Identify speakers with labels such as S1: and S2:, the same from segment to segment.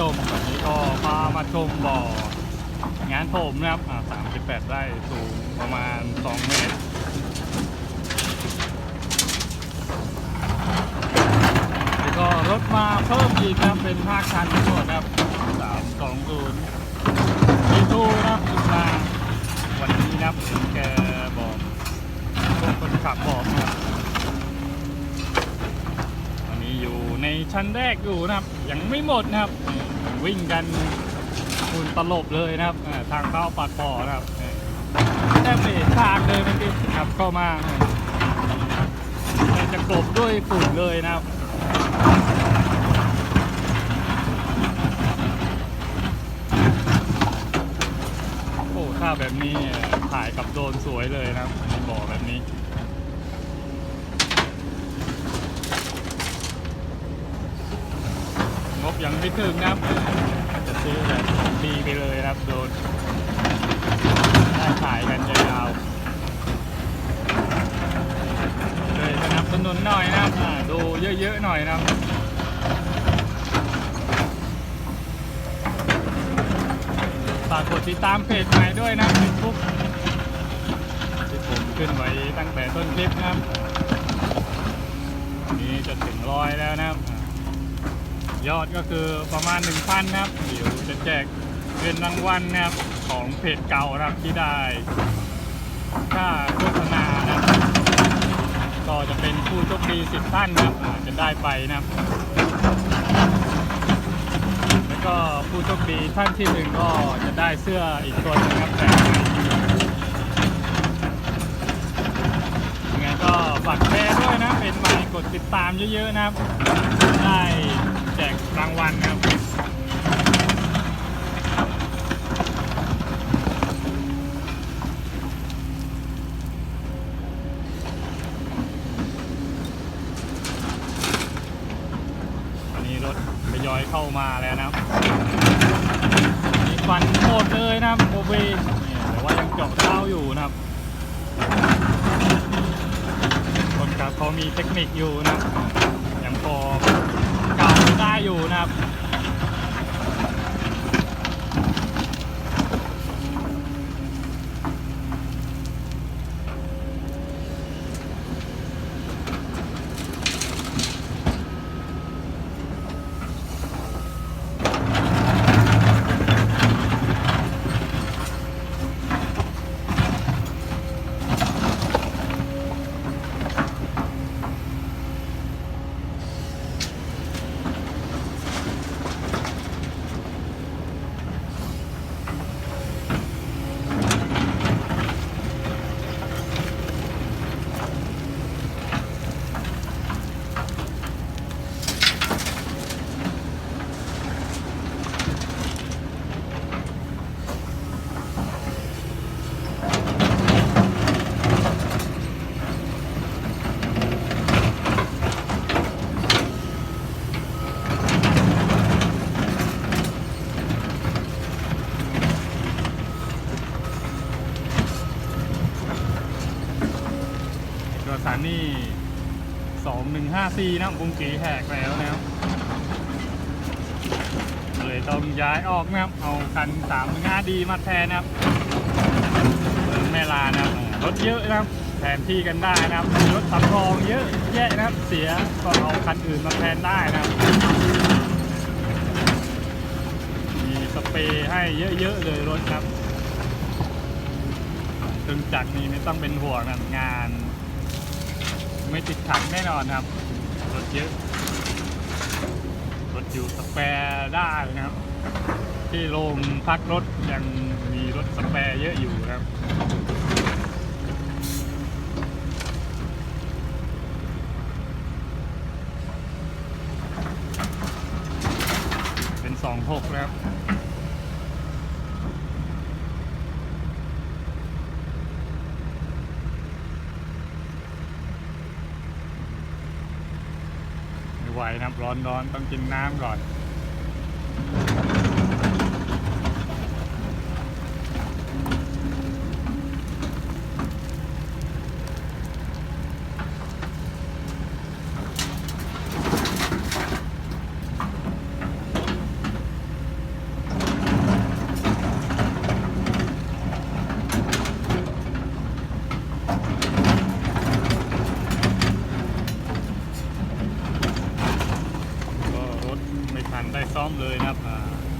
S1: ชมวันนี้ก็พามาชมบ่องานโถมนะครับอ่า38 ไร่สูงประมาณ 2 เมตร แล้วก็รถมาเพิ่มอีกนะครับเป็นภาคชันทั้งหมดนะครับ320มีทูนะครับขึ้นมาวันนี้นะครับเห็นแกบอกพวกคนขับบอกนะครับตอนนี้อยู่ในชั้นแรกอยู่นะครับ ยังไม่หมดนะครับ วิ่งกันคุณตลบเลยนะครับทางเข้าปากบ่อนะครับแทบไม่เห็นทางเลยเมื่อกี้ขับเข้ามาจะกลบด้วยฝุ่นเลยนะครับโอ้ถ้าแบบนี้ถ่ายกับโดนสวยเลยนะครับในบ่อแบบนี้ งบ ยังไม่ถึงนะครับจะซื้อแบบดีไปเลยครับโดนได้ขายกันยาวเลยสนับสนุนหน่อยนะครับดูเยอะๆหน่อยนะครับฝากกดติดตามเพจใหม่ด้วยนะเฟซบุ๊กที่ผมขึ้นไว้ตั้งแต่ต้นคลิปนะครับวันนี้จะถึงร้อยแล้วนะครับ ยอดก็คือประมาณ 1,000นะครับเดี๋ยวจะแจกเงินรางวัลนะครับของเพจเก่านะครับที่ได้ค่าโฆษณานะครับก็จะเป็นผู้โชคดี10ท่านนะครับจะได้ไปนะครับ แล้วก็ผู้โชคดีท่านที่หนึ่งก็จะได้เสื้ออีกตัวนึงครับแต่ยังไงก็ฝากแชร์ด้วยนะเป็นใหม่กดติดตามเยอะๆนะครับได้ จกรางวัลนะครับวันนี้รถทยอยเข้ามาแล้วนะครับมีฟันโคตรเลยนะครับโมเบนแต่ว่ายังเจาะเท้าอยู่นะครับคนขับเขามีเทคนิคอยู่นะยังพอ ได้อยู่นะครับ สารนี่สองหนึ่งห้าซีนะบุงกีแหกแล้วนะครับเลยต้องย้ายออกนะครับ เอาคันสามหนึ่งห้าดีมาแทนนะครับเมืองแม่ลานะครับรถเยอะนะครับแทนที่กันได้นะครับรถสำรองเยอะแยะนะครับ เสียก็เอาคันอื่นมาแทนได้นะครับ มีสเปรย์ให้เยอะๆเลยรถครับเครื่องจักรนี่ไม่ต้องเป็นห่วงนะงาน ไม่ติดขัดแน่นอนครับ รถเยอะ รถอยู่สแปร์ได้นะครับ ที่โรงพักรถยังมีรถสแปร์เยอะอยู่ครับเป็นสองหกแล้ว ไหวนะครับร้อนร้อนต้องกินน้ำก่อน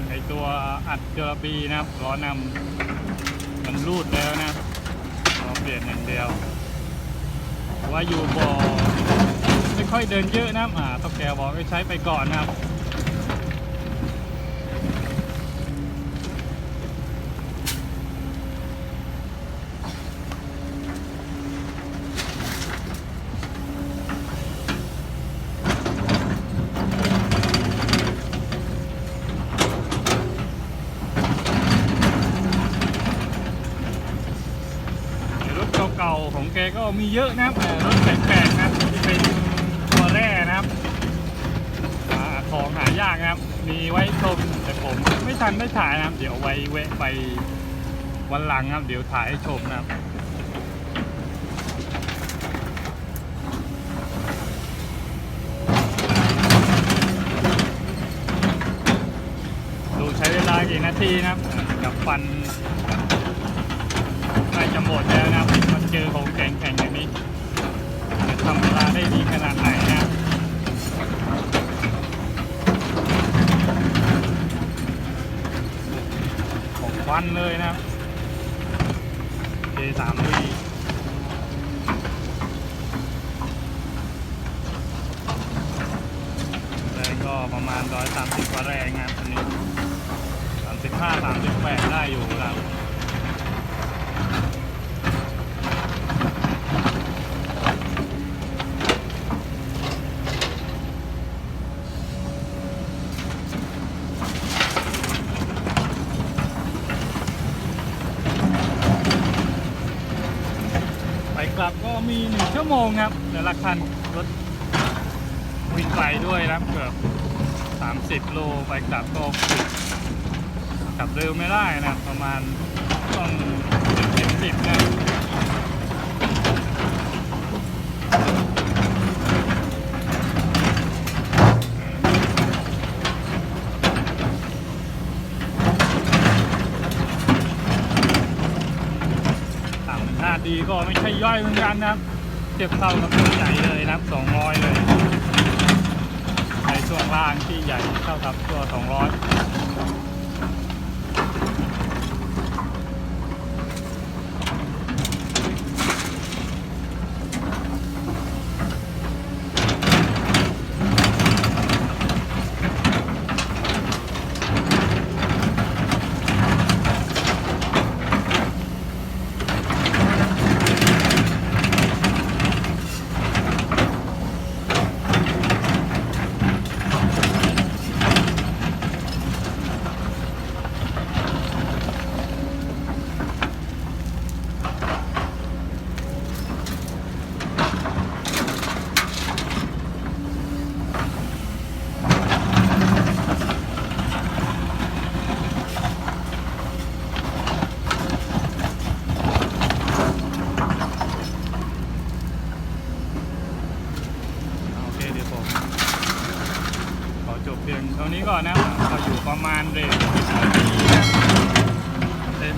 S1: ไอตัวอัดเจอบีนะครับล้อนำมันรูดแล้วนะเราเปลี่ยนอย่างเดียว ว่าอยู่บ่อไม่ค่อยเดินเยอะนะครับอ่าต้องแกบอกให้ใช้ไปก่อนนะครับ เก่าๆของแกก็มีเยอะนะครับรถแปลกๆนะครับที่เป็นตัวแร่นะครับอของหายากนะครับ มีไว้ชมแต่ผมไม่ทันได้ถ่ายนะครับ เดี๋ยวไว้แวะไปวันหลังครับ เดี๋ยวถ่ายให้ชมนะครับดูใช้เวลากี่นาทีนะครับ กับฟัน ใกล้จะหมดแล้วนะครับมัน เจอของแข็งๆอย่างนี้จะทำเวลาได้ดีขนาดไหนนะของควันเลยนะครับเจสามวีแรงก็ประมาณร้อยสามสิบกว่าแรงนะครับอันนี้สามสิบห้าสามสิบแปดได้อยู่ครับ ไปกลับก็ มีหนึ่งชั่วโมงครับแต่ละคันรถวิ่งไปด้วยนะเกือบ30โลไปกลับก็ขับเร็วไม่ได้นะประมาณต้องสิบสิบนะสามห้า ดีก็ไม่ใช่ย่อยเหมือนกันนะครับเทียบเท่ากับตัวใหญ่เลยนะครับ200 เลยในช่วงล่างที่ใหญ่เท่ากับตัว 200 ตรงนี้ก่อนนะเราอยู่ประมาณเดืรทเดือน